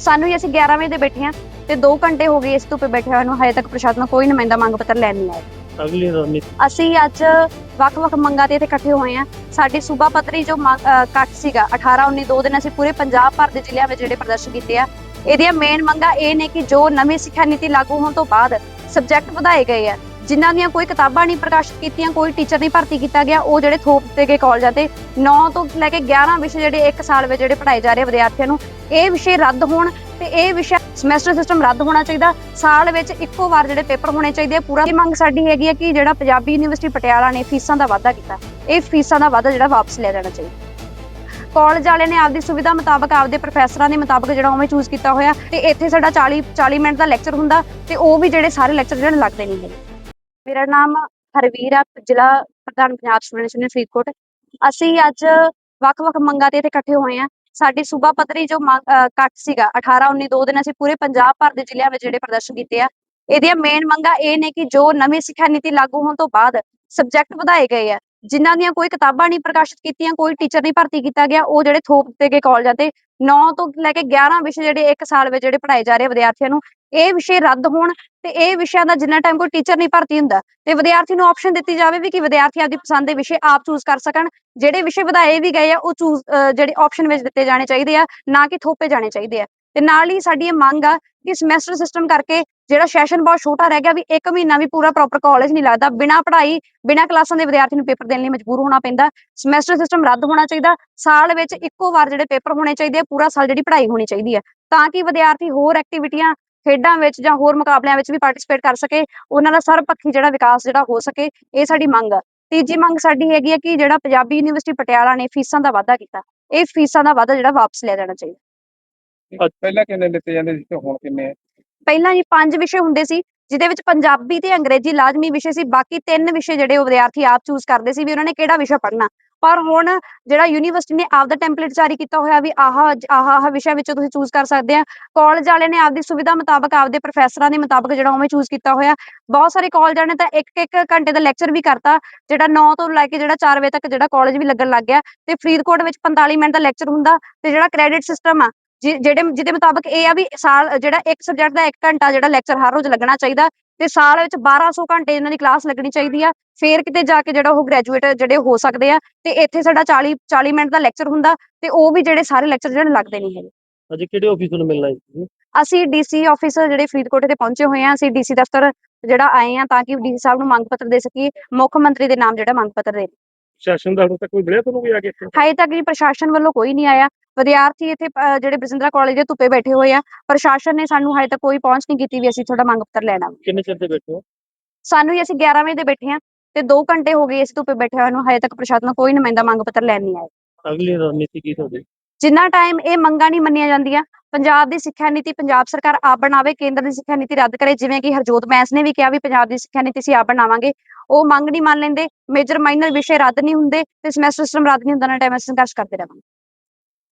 ਸਾਨੂੰ ਹੀ ਅਸੀਂ 11 ਵਜੇ ਦੇ ਬੈਠੇ ਹਾਂ ਤੇ 2 ਘੰਟੇ ਹੋ ਗਏ ਇਸ ਧੁੱਪੇ ਬੈਠੇ ਹੋਏ ਨੂੰ ਹਜੇ ਤੱਕ ਪ੍ਰਸ਼ਾਸਨ ਕੋਈ ਨੁਮਾਇੰਦਾ ਮੰਗ ਪੱਤਰ ਲੈਣ ਨਹੀਂ ਆਇਆ। ਅਗਲੀ ਰਣਨੀਤੀ ਅਸੀਂ ਅੱਜ ਵੱਖ-ਵੱਖ ਮੰਗਾਂ ਤੇ ਇੱਥੇ ਇਕੱਠੇ ਹੋਏ ਹਾਂ। ਸਾਡੀ ਸੂਬਾ ਪੱਧਰੀ ਜੋ ਇਕੱਠ ਸੀਗਾ 18 19 ਦੋ ਦਿਨ ਅਸੀਂ ਪੂਰੇ ਪੰਜਾਬ ਭਰ ਦੇ ਜ਼ਿਲ੍ਹਿਆਂ ਵਿੱਚ ਜਿਹੜੇ ਪ੍ਰਦਰਸ਼ਨ ਕੀਤੇ ਆ ਇਹਦੀਆਂ ਮੇਨ ਮੰਗਾਂ ਇਹ ਨੇ ਕਿ ਜੋ ਨਵੀਂ ਸਿੱਖਿਆ ਨੀਤੀ ਲਾਗੂ ਹੋਣ ਤੋਂ ਬਾਅਦ ਸਬਜੈਕਟ ਵਧਾਏ ਗਏ ਆ। ਜਿਨ੍ਹਾਂ ਦੀਆਂ ਕੋਈ ਕਿਤਾਬਾਂ ਨਹੀਂ ਪ੍ਰਕਾਸ਼ਿਤ ਕੀਤੀਆਂ, ਕੋਈ ਟੀਚਰ ਨਹੀਂ ਭਰਤੀ ਕੀਤਾ ਗਿਆ, ਉਹ ਜਿਹੜੇ ਥੋਪ ਦਿੱਤੇ ਗਏ ਕਾਲਜਾਂ ਤੇ 9 ਤੋਂ ਲੈ ਕੇ 11 ਵਿਸ਼ੇ ਜਿਹੜੇ ਇੱਕ ਸਾਲ ਵਿੱਚ ਜਿਹੜੇ ਪੜ੍ਹਾਏ ਜਾ ਰਹੇ ਵਿਦਿਆਰਥੀਆਂ ਨੂੰ, ਇਹ ਵਿਸ਼ੇ ਰੱਦ ਹੋਣ ਤੇ ਇਹ ਵਿਸ਼ਾ ਸਮੈਸਟਰ ਸਿਸਟਮ ਰੱਦ ਹੋਣਾ ਚਾਹੀਦਾ। ਸਾਲ ਵਿੱਚ ਇੱਕੋ ਵਾਰ ਜਿਹੜੇ ਪੇਪਰ ਹੋਣੇ ਚਾਹੀਦੇ ਆ। ਪੂਰਾ ਇਹ ਮੰਗ ਸਾਡੀ ਹੈਗੀ ਹੈ ਕਿ ਜਿਹੜਾ ਪੰਜਾਬੀ ਯੂਨੀਵਰਸਿਟੀ ਪਟਿਆਲਾ ਨੇ ਫੀਸਾਂ ਦਾ ਵਾਅਦਾ ਕੀਤਾ, ਇਹ ਫੀਸਾਂ ਦਾ ਵਾਅਦਾ ਜਿਹੜਾ ਵਾਪਸ ਲਿਆ ਜਾਣਾ ਚਾਹੀਦਾ। ਕਾਲਜ ਵਾਲਿਆਂ ਨੇ ਆਪਦੀ ਸੁਵਿਧਾ ਮੁਤਾਬਕ ਆਪਦੇ ਪ੍ਰੋਫੈਸਰਾਂ ਦੇ ਮੁਤਾਬਕ ਜਿਹੜਾ ਉਵੇਂ ਚੂਜ਼ ਕੀਤਾ ਹੋਇਆ ਤੇ ਇੱਥੇ ਸਾਡਾ 40 40 ਮਿੰਟ ਦਾ ਲੈਕਚਰ ਹੁੰਦਾ ਤੇ ਉਹ ਵੀ ਜਿਹੜੇ ਸਾਰੇ ਲੈਕਚਰ ਜਿਹੜੇ ਲੱਗਦੇ ਨਹੀਂ ਹੈਗੇ। ਮੇਰਾ ਨਾਮ ਹਰਵੀਰ ਆ, ਜ਼ਿਲ੍ਹਾ ਪ੍ਰਧਾਨ ਪੰਜਾਬ ਸਟੂਡੈਂਟਸ ਯੂਨੀਅਨ ਫਰੀਦਕੋਟ। ਅਸੀਂ ਅੱਜ ਵੱਖ-ਵੱਖ ਮੰਗਾਂ ਤੇ ਇੱਥੇ ਇਕੱਠੇ ਹੋਏ ਹਾਂ। ਸਾਡੀ ਸੂਬਾ ਪੱਧਰੀ ਜੋ ਮੰਗ- ਇਕੱਠ ਸੀਗਾ 18 19 ਦੋ ਦਿਨ ਅਸੀਂ ਪੂਰੇ ਪੰਜਾਬ ਭਰ ਦੇ ਜ਼ਿਲ੍ਹਿਆਂ ਵਿੱਚ ਜਿਹੜੇ ਪ੍ਰਦਰਸ਼ਨ ਕੀਤੇ ਆ। ਇਹਦੀਆਂ ਮੇਨ ਮੰਗਾਂ ਇਹ ਨੇ ਕਿ ਜੋ ਨਵੀਂ ਸਿੱਖਿਆ ਨੀਤੀ ਲਾਗੂ ਹੋਣ ਤੋਂ ਬਾਅਦ ਸਬਜੈਕਟ ਵਧਾਏ ਗਏ ਆ। ਜਿਨ੍ਹਾਂ ਦੀਆਂ ਕੋਈ ਕਿਤਾਬਾਂ ਨਹੀਂ ਪ੍ਰਕਾਸ਼ਿਤ ਕੀਤੀਆਂ, ਕੋਈ ਟੀਚਰ ਨਹੀਂ ਭਰਤੀ ਕੀਤਾ ਗਿਆ, ਉਹ ਜਿਹੜੇ ਥੋਪ ਦਿੱਤੇ ਗਏ ਕਾਲਜਾਂ ਤੇ 9 ਤੋਂ ਲੈ ਕੇ 11 ਵਿਸ਼ੇ ਜਿਹੜੇ ਇੱਕ ਸਾਲ ਵਿੱਚ ਜਿਹੜੇ ਪੜ੍ਹਾਏ ਜਾ ਰਹੇ ਵਿਦਿਆਰਥੀਆਂ ਨੂੰ, ਇਹ ਵਿਸ਼ੇ ਰੱਦ ਹੋਣ ਤੇ ਇਹ ਵਿਸ਼ਿਆਂ ਦਾ ਜਿੰਨਾ ਟਾਈਮ ਕੋਈ ਟੀਚਰ ਨਹੀਂ ਭਰਤੀ ਹੁੰਦਾ, ਤੇ ਵਿਦਿਆਰਥੀ ਨੂੰ ਆਪਸ਼ਨ ਦਿੱਤੀ ਜਾਵੇ ਵੀ ਕਿ ਵਿਦਿਆਰਥੀ ਆਪਦੀ ਪਸੰਦ ਦੇ ਵਿਸ਼ੇ ਆਪ ਚੂਜ਼ ਕਰ ਸਕਣ, ਜਿਹੜੇ ਵਿਸ਼ੇ ਵਧਾਏ ਵੀ ਗਏ ਆ, ਉਹ ਚੂਜ਼ ਜਿਹੜੇ ਆਪਸ਼ਨ ਵਿੱਚ ਦਿੱਤੇ ਜਾਣੇ ਚਾਹੀਦੇ ਆ, ਨਾ ਕਿ ਥੋਪੇ ਜਾਣੇ ਚਾਹੀਦੇ ਆ। ਤੇ ਨਾਲ ਹੀ ਸਾਡੀ ਇਹ ਮੰਗ ਆ ਕਿ ਸਮੈਸਟਰ ਸਿਸਟਮ ਕਰਕੇ ਜਿਹੜਾ ਸੈਸ਼ਨ ਬਹੁਤ ਛੋਟਾ ਰਹਿ ਗਿਆ ਵੀ ਇੱਕ ਮਹੀਨਾ ਵੀ ਪੂਰਾ ਪ੍ਰੋਪਰ ਕਾਲਜ ਨਹੀਂ ਲੱਗਦਾ, ਬਿਨਾਂ ਪੜ੍ਹਾਈ, ਬਿਨਾਂ ਕਲਾਸਾਂ ਦੇ ਵਿਦਿਆਰਥੀ ਨੂੰ ਪੇਪਰ ਦੇਣ ਲਈ ਮਜਬੂਰ ਹੋਣਾ ਪੈਂਦਾ। ਸਮੈਸਟਰ ਸਿਸਟਮ ਰੱਦ ਹੋਣਾ ਚਾਹੀਦਾ, ਸਾਲ ਵਿੱਚ ਇੱਕੋ ਵਾਰ ਜਿਹੜੇ ਪੇਪਰ ਹੋਣੇ ਚਾਹੀਦੇ ਆ, ਪੂਰਾ ਸਾਲ ਜਿਹੜੀ ਪੜ੍ਹਾਈ ਹੋਣੀ ਚਾਹੀਦੀ ਹੈ ਤਾਂ ਕਿ ਵਿਦਿਆਰਥੀ ਹੋਰ ਐਕਟੀਵਿਟੀਆਂ ਖੇਡਾਂ ਵਿੱਚ ਜਾਂ ਹੋਰ ਮੁਕਾਬਲਿਆਂ ਵਿੱਚ ਵੀ ਪਾਰਟਿਸਿਪੇਟ ਕਰ ਸਕੇ ਉਹਨਾਂ ਦਾ ਸਰਬਪੱਖੀ ਜਿਹੜਾ ਵਿਕਾਸ ਜਿਹੜਾ ਹੋ ਸਕੇ ਇਹ ਸਾਡੀ ਮੰਗ ਆ। ਤੀਜੀ ਮੰਗ ਸਾਡੀ ਹੈਗੀ ਹੈ ਕਿ ਜਿਹੜਾ ਪੰਜਾਬੀ ਯੂਨੀਵਰਸਿਟੀ ਪਟਿਆਲਾ ਨੇ ਫੀਸਾਂ ਦਾ ਵਾਅਦਾ ਕੀਤਾ ਇਹ ਫੀਸਾਂ ਦਾ ਵਾਅਦਾ ਜਿਹੜਾ ਵਾਪਸ ਲਿਆ ਜਾਣਾ ਚਾਹੀਦਾ। ਪਹਿਲਾਂ ਕਿੰਨੇ ਲਿੱਤੇ ਜਾਂਦੇ ਸੀ ਤੇ ਹੁਣ ਕਿੰਨੇ ਆ? ਪਹਿਲਾਂ ਜੀ ਪੰਜ ਵਿਸ਼ੇ ਹੁੰਦੇ ਸੀ ਜਿਹਦੇ ਵਿੱਚ ਪੰਜਾਬੀ ਤੇ ਅੰਗਰੇਜ਼ੀ ਲਾਜ਼ਮੀ ਵਿਸ਼ੇ ਸੀ, ਬਾਕੀ ਤਿੰਨ ਵਿਸ਼ੇ ਜਿਹੜੇ ਉਹ ਵਿਦਿਆਰਥੀ ਆਪ ਚੂਜ਼ ਕਰਦੇ ਸੀ ਵੀ ਉਹਨਾਂ ਨੇ ਕਿਹੜਾ ਵਿਸ਼ਾ ਪੜ੍ਹਨਾ। ਪਰ ਹੁਣ ਜਿਹੜਾ ਯੂਨੀਵਰਸਿਟੀ ਨੇ ਆਪਦਾ ਟੈਂਪਲੇਟ ਜਾਰੀ ਕੀਤਾ ਹੋਇਆ ਵੀ ਆਹ ਆਹ ਆਹ ਵਿਸ਼ਾ ਵਿੱਚੋਂ ਤੁਸੀਂ ਚੂਜ਼ ਕਰ ਸਕਦੇ ਆ। ਕਾਲਜ ਵਾਲਿਆਂ ਨੇ ਆਪਦੀ ਸੁਵਿਧਾ ਮੁਤਾਬਕ ਆਪਦੇ ਪ੍ਰੋਫੈਸਰਾਂ ਦੇ ਮੁਤਾਬਕ ਜਿਹੜਾ ਉਵੇਂ ਚੂਜ਼ ਕੀਤਾ ਹੋਇਆ। ਬਹੁਤ ਸਾਰੇ ਕਾਲਜਾਂ ਨੇ ਤਾਂ ਇੱਕ ਇੱਕ ਘੰਟੇ ਦਾ ਲੈਕਚਰ ਵੀ ਕਰਤਾ, ਜਿਹੜਾ 9 ਤੋਂ ਲੈ ਕੇ ਜਿਹੜਾ 4 ਵਜੇ ਤੱਕ ਜਿਹੜਾ ਕਾਲਜ ਵੀ ਲੱਗਣ ਲੱਗ ਗਿਆ। ਤੇ ਫਰੀਦਕੋਟ ਵਿੱਚ 45 ਮਿੰਟ ਦਾ ਲੈਕਚਰ ਹੁੰਦਾ ਤੇ ਜਿਹੜਾ ਕ੍ਰੈਡਿਟ ਸਿਸਟਮ ਆ ਜਿਹੜੇ ਜਿਹਦੇ ਮੁਤਾਬਕ ਇਹ ਆ ਵੀ ਸਾਲ ਜਿਹੜਾ ਇੱਕ ਸਬਜੈਕਟ ਦਾ 1 ਘੰਟਾ ਜਿਹੜਾ ਲੈਕਚਰ ਹਰ ਰੋਜ਼ ਲੱਗਣਾ ਚਾਹੀਦਾ ਤੇ ਸਾਲ ਵਿੱਚ 1200 ਘੰਟੇ ਇਹਨਾਂ ਦੀ ਕਲਾਸ ਲੱਗਣੀ ਚਾਹੀਦੀ ਆ। ਫੇਰ ਕਿਤੇ ਜਾ ਕੇ ਜਿਹੜਾ ਉਹ ਗ੍ਰੈਜੂਏਟ ਜਿਹੜੇ ਹੋ ਸਕਦੇ ਆ ਤੇ ਇੱਥੇ ਸਾਡਾ 40 40 ਮਿੰਟ ਦਾ ਲੈਕਚਰ ਹੁੰਦਾ ਤੇ ਉਹ ਵੀ ਜਿਹੜੇ ਸਾਰੇ ਲੈਕਚਰ ਜਿਹੜੇ ਲੱਗਦੇ ਨਹੀਂ ਹੈਗੇ। ਅੱਜ ਕਿਹੜੇ ਆਫਿਸ ਨੂੰ ਮਿਲਣਾ ਹੈ ਅਸੀਂ ਡੀਸੀ ਆਫਿਸ ਜਿਹੜੇ ਫਰੀਦਕੋਟ ਤੇ ਪਹੁੰਚੇ ਹੋਏ ਆ ਅਸੀਂ ਡੀਸੀ ਦਫ਼ਤਰ ਜਿਹੜਾ ਆਏ ਆ ਤਾਂ ਕਿ ਡੀਸੀ ਸਾਹਿਬ ਨੂੰ ਮੰਗ ਪੱਤਰ ਦੇ ਸਕੀਏ ਮੁੱਖ ਮੰਤਰੀ ਦੇ ਨਾਮ ਜਿਹੜਾ ਮੰਗ ਪੱਤਰ ਦੇ ਸੈਸ਼ਨ ਦਾ ਹੁਣ ਤੱਕ ਕੋਈ ਮਿਲਿਆ ਤੁਹਾਨੂੰ ਕੋਈ ਆ ਕੇ ਇੱਥੇ? ਤੱਕ ਜੀ ਪ੍ਰਸ਼ਾਸਨ ਵੱਲੋਂ ਕੋਈ ਨਹੀਂ ਆਇਆ ਵਿਦਿਆਰਥੀ ਇੱਥੇ ਅਹ, ਜਿਹੜੇ ਬਰਜਿੰਦਰਾ ਕਾਲਜ ਦੇ ਧੁੱਪੇ ਬੈਠੇ ਹੋਏ ਆ ਪ੍ਰਸ਼ਾਸਨ ਨੇ ਸਾਨੂੰ ਹਜੇ ਤੱਕ ਕੋਈ ਪਹੁੰਚ ਨਹੀਂ ਕੀਤੀ ਵੀ ਅਸੀਂ ਤੁਹਾਡਾ ਮੰਗ ਪੱਤਰ ਲੈਣਾ ਵਾ। ਕਿੰਨੇ ਚਿਰ ਦੇ ਬੈਠੇ ਹੋ ਸਾਨੂੰ ਹੀ ਅਸੀਂ 11 ਵਜੇ ਦੇ ਬੈਠੇ ਹਾਂ ਤੇ 2 ਘੰਟੇ ਹੋ ਗਏ ਇਸ ਧੁੱਪੇ ਬੈਠੇ ਹੋਏ ਨੂੰ ਹਜੇ ਤੱਕ ਪ੍ਰਸ਼ਾਸਨ ਕੋਈ ਨੁਮਾਇੰਦਾ ਮੰਗ ਪੱਤਰ ਲੈਣ ਨਹੀਂ ਆਇਆ ਅਗਲੀ ਰਣਨੀਤੀ ਕੀ ਤੁਹਾਡੀ ਜਿੰਨਾ ਟਾਈਮ ਇਹ ਮੰਗਾਂ ਨਹੀਂ ਮੰਨੀਆਂ ਜਾਂਦੀਆਂ ਪੰਜਾਬ ਦੀ ਸਿੱਖਿਆ ਨੀਤੀ ਪੰਜਾਬ ਸਰਕਾਰ ਆਪ ਬਣਾਵੇ, ਕੇਂਦਰ ਦੀ ਸਿੱਖਿਆ ਨੀਤੀ ਰੱਦ ਕਰੇ, ਜਿਵੇਂ ਕਿ ਹਰਜੋਤ ਬੈਂਸ ਨੇ ਵੀ ਕਿਹਾ ਵੀ ਪੰਜਾਬ ਦੀ ਸਿੱਖਿਆ ਨੀਤੀ ਅਸੀਂ ਆਪ ਬਣਾਵਾਂਗੇ। ਉਹ ਮੰਗ ਨਹੀਂ ਮੰਨ ਲੈਂਦੇ, ਮੇਜਰ ਮਾਈਨਰ ਵਿਸ਼ੇ ਰੱਦ ਨਹੀਂ ਹੁੰਦੇ, ਤੇ ਸਮੈਸਟਰ ਸਿਸਟਮ ਰੱਦ ਨਹੀਂ ਹੁੰਦਾ ਨਾ ਟਾਈਮ ਸੰਘਰਸ਼ ਕਰਦੇ ਰਹਾਂਗੇ।